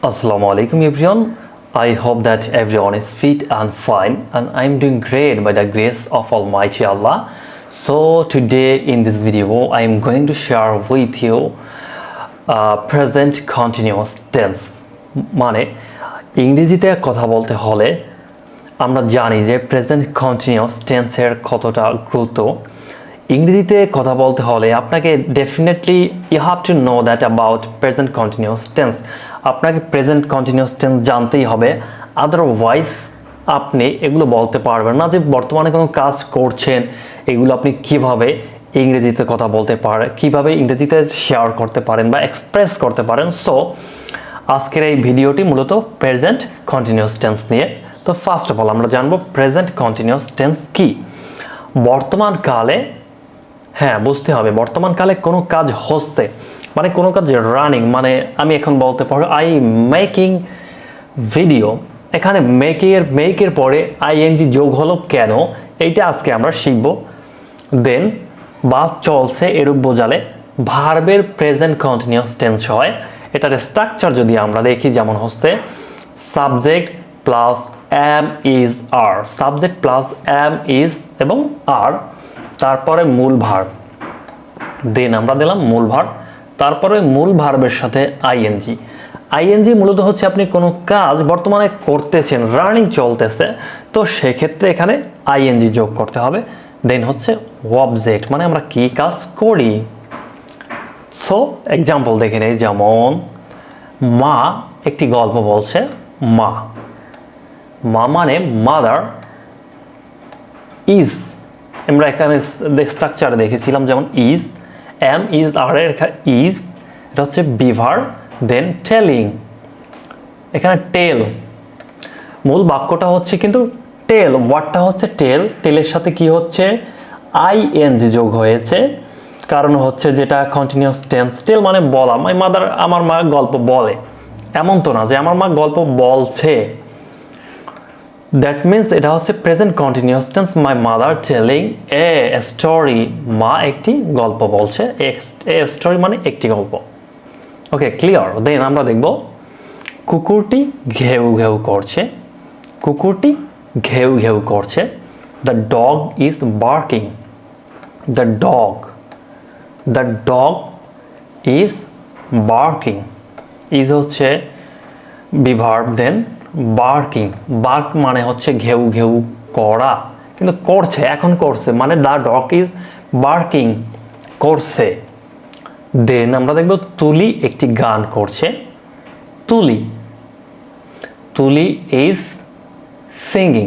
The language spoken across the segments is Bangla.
Assalamu alaikum everyone. I hope that everyone is fit and fine and I'm doing great by the grace of Almighty Allah. So today in this video I am going to share with you uh, present continuous tense মানে ইংরেজিতে কথা বলতে হলে আমরা জানি যে প্রেজেন্ট কন্টিনিউয়াস টেন্সের কতটা গুরুত্ব ইংরেজিতে কথা বলতে হলে আপনাকে definitely you have to know that about present continuous tense আপনাকে প্রেজেন্ট কন্টিনিউয়াস টেন্স জানতেই হবে। আদারওয়াইজ আপনি এগুলো বলতে পারবেন না যে বর্তমানে কোনো কাজ করছেন, এগুলো আপনি কীভাবে ইংরেজিতে কথা বলতে পারেন কীভাবে ইংরেজিতে শেয়ার করতে পারেন বা এক্সপ্রেস করতে পারেন। সো আজকের এই ভিডিওটি মূলত প্রেজেন্ট কন্টিনিউয়াস টেন্স নিয়ে। তো ফার্স্ট অফ অল আমরা জানব প্রেজেন্ট কন্টিনিউয়াস টেন্স কি? বর্তমান কালে হ্যাঁ বুঝতে হবে। বর্তমান কালে কোনো কাজ হচ্ছে মানে কোনো কাজ রানিং মানে আমি এখন বলতে পারো আই মেকিং ভিডিও এখানে মেকের মেকের পরে আইএনজি যোগ হলো কেন? এইটা আজকে আমরা শিখব। দেন বা চলছে এরূপ বোঝালে ভার্বের প্রেজেন্ট কন্টিনিউয়াস টেন্স হয়। এটার স্ট্রাকচার যদি আমরা দেখি, যেমন হচ্ছে subject plus am is are subject plus am is এবং আর তারপরে মূল ভার্ব দেন আমরা দিলাম মূল ভার্ব তারপরে মূল ভার্বের সাথে আইএনজি আইএনজি মূলত হচ্ছে আপনি কোনো কাজ বর্তমানে করতেছেন রানিং চলতেছে, তো সেক্ষেত্রে এখানে আইএনজি যোগ করতে হবে। দেন হচ্ছে অবজেক্ট মানে আমরা কি কাজ করি? সো এক্সাম্পল দেখে নেই যেমন মা একটি গল্প বলছে, মা। মা মানে মাদার ইজ আমরা এখানে স্ট্রাকচার দেখেছিলাম যেমন ইজ এম ইজ আর এর ইজ এটা হচ্ছে বিভার দেন টেলিং এখানে টেল মূল বাক্যটা হচ্ছে কিন্তু টেল ওয়ার্ডটা হচ্ছে টেল টেলের সাথে কি হচ্ছে? আই এন জি যোগ হয়েছে। কারণ হচ্ছে যেটা কন্টিনিউয়াস টেন্স টেল মানে বলা। মাই মাদার আমার মা গল্প বলে। এমন তো না যে আমার মা গল্প বলছে। দ্যাট মিন্স এটা হচ্ছে present continuous tense my mother telling a story মা একটি গল্প বলছে। এ স্টোরি মানে একটি গল্প। ওকে ক্লিয়ার দেন আমরা দেখব, কুকুরটি ঘেউ ঘেউ করছে। কুকুরটি ঘেউ ঘেউ করছে। The dog is barking the dog the dog is barking is হচ্ছে be verb then barking bark মানে হচ্ছে ঘেউ ঘেউ করা কিন্তু করছে, এখন করছে। মানে দ্য ডগ ইজ বার্কিং করছে। দেন আমরা দেখব তুলি একটি গান করছে। Tuli. Tuli is singing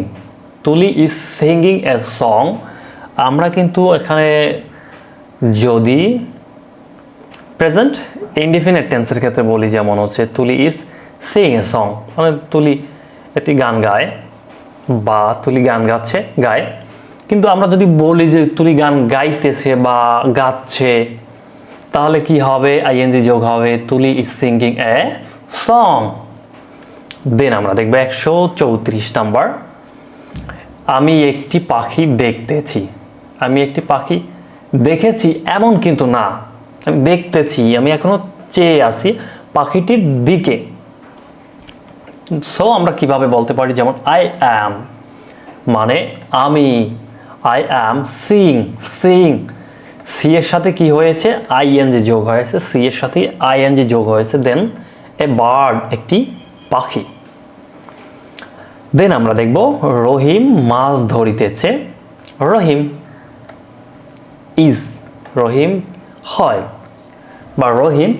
Tuli is singing a song আমরা কিন্তু এখানে যদি প্রেজেন্ট ইনডিফিনিট টেন্সের ক্ষেত্রে বলি, যেমন হচ্ছে তুলি ইজ সিং এ সং মানে তুলি একটি গান গায় বা তুলি গান গাচ্ছে গায় কিন্তু আমরা যদি বলি যে তুলি গান গাইতেছে বা গাচ্ছে, তাহলে কি হবে? আইএনজি যোগ হবে Tuli is singing a song then আমরা দেখব একশো চৌত্রিশ নাম্বার। আমি একটি পাখি দেখতেছি। আমি একটি পাখি দেখেছি, এমন কিন্তু না। আমি দেখতেছি, আমি এখনও চেয়ে আছি পাখিটির দিকে। সো আমরা কীভাবে বলতে পারি যেমন আই অ্যাম মানে আমি I am sing sing C এর সাথে কি হয়েছে? আই আইএনজি যোগ হয়েছে সি এর সাথে আই আইএনজি যোগ হয়েছে দেন এ বার্ড একটি পাখি। দেন আমরা দেখব, রহিম মাছ ধরিতেছে রহিম ইজ রহিম হয় বা রহিম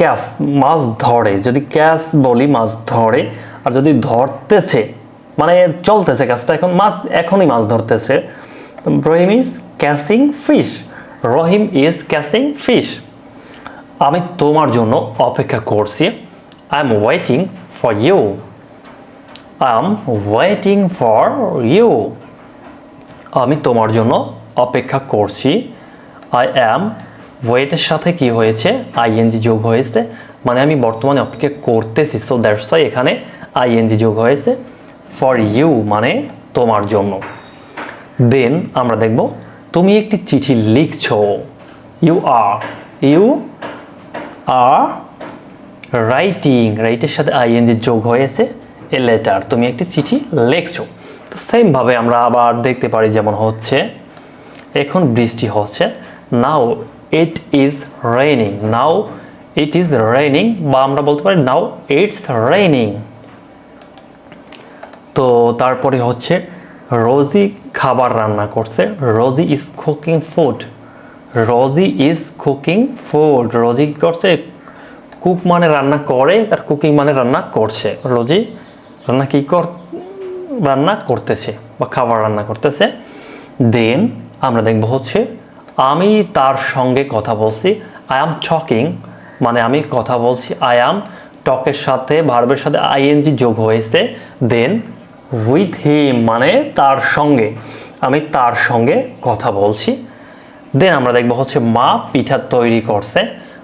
ক্যাশ মাছ ধরে, যদি ক্যাশ বলি মাছ ধরে, আর যদি ধরতেছে মানে চলতেছে কাজটা, এখন মাছ, এখনই মাছ ধরতেছে Rahim is catching fish Rahim is catching fish আমি তোমার জন্য অপেক্ষা করছি I am waiting for you I am waiting for you আমি তোমার জন্য অপেক্ষা করছি আই অ্যাম ওয়েটের সাথে কি হয়েছে? আইএনজি যোগ হয়েছে। মানে আমি বর্তমানে অপেক্ষা করতেছি সো দ্যাটস ওয়াই এখানে আইএনজি যোগ হয়েছে ফর ইউ মানে তোমার জন্য। দেন আমরা দেখব, তুমি একটি চিঠি লিখছো। You are you are writing রাইটের সাথে আইএনজি যোগ হয়েছে এ লেটার তুমি একটি চিঠি লেখছো। তো সেমভাবে আমরা আবার দেখতে পারি যেমন হচ্ছে, এখন বৃষ্টি হচ্ছে। Now it is raining now it is raining বা আমরা বলতে পারি নাও ইটস রেইনিং তো তারপরে হচ্ছে রোজি খাবার রান্না করছে Rosy is cooking food Rosy is cooking food Rosy কি করছে? কুক মানে রান্না করে, আর কুকিং মানে রান্না করছে রোজি রান্না কি কর, রান্না করতেছে বা খাবার রান্না করতেছে। দেন আমরা দেখব হচ্ছে আমি তার সঙ্গে কথা বলছি। আই অ্যাম টকিং মানে আমি কথা বলছি। আই অ্যাম টকের সাথে ভার্বের সাথে আইএনজি যোগ হয়েছে। দেন উইথ হিম মানে তার সঙ্গে। আমি তার সঙ্গে কথা বলছি। দেন আমরা দেখব হচ্ছে মা পিঠা তৈরি করছে।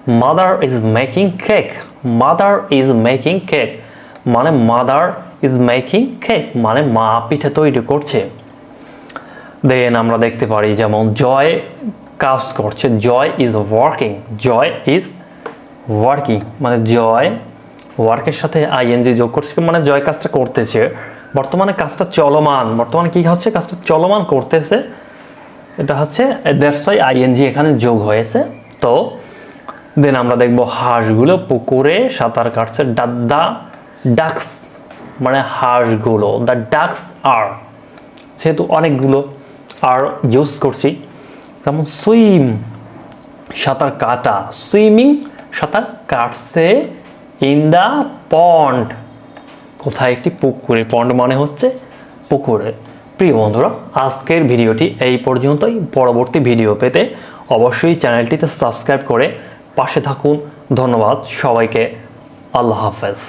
Mother is making cake mother is making cake মানে মাদার ইজ মেকিং কেক মানে মা পিঠা তৈরি করছে। দেন আমরা দেখতে পারি যেমন, জয় কাজ করছে, Joy is working Joy is working মানে জয় ওয়ার্কের সাথে আইএনজি যোগ করছে মানে জয় কাজটা করতেছে। বর্তমানে কাজটা চলমান, বর্তমানে কি হচ্ছে? কাজটা চলমান করতেছে, এটা হচ্ছে ওয়াই আইএনজি এখানে যোগ হয়েছে। তো দেন আমরা দেখব হাঁসগুলো পুকুরে সাঁতার কাটছে দ্য ডাক্স মানে হাঁসগুলো দ্য ডাক্স আর যেহেতু অনেকগুলো আর ইউজ করছি যেমন সুইম, সাঁতার কাটা, সুইমিং, সাঁতার কাটছে ইন দ্য পন্ড। কোথায় একটি পুকুরে, পন্ড মানে হচ্ছে পুকুরে। প্রিয় বন্ধুরা, আজকের ভিডিওটি এই পর্যন্তই। পরবর্তী ভিডিও পেতে অবশ্যই চ্যানেলটিতে সাবস্ক্রাইব করে পাশে থাকুন। ধন্যবাদ সবাইকে। আল্লাহ হাফেজ।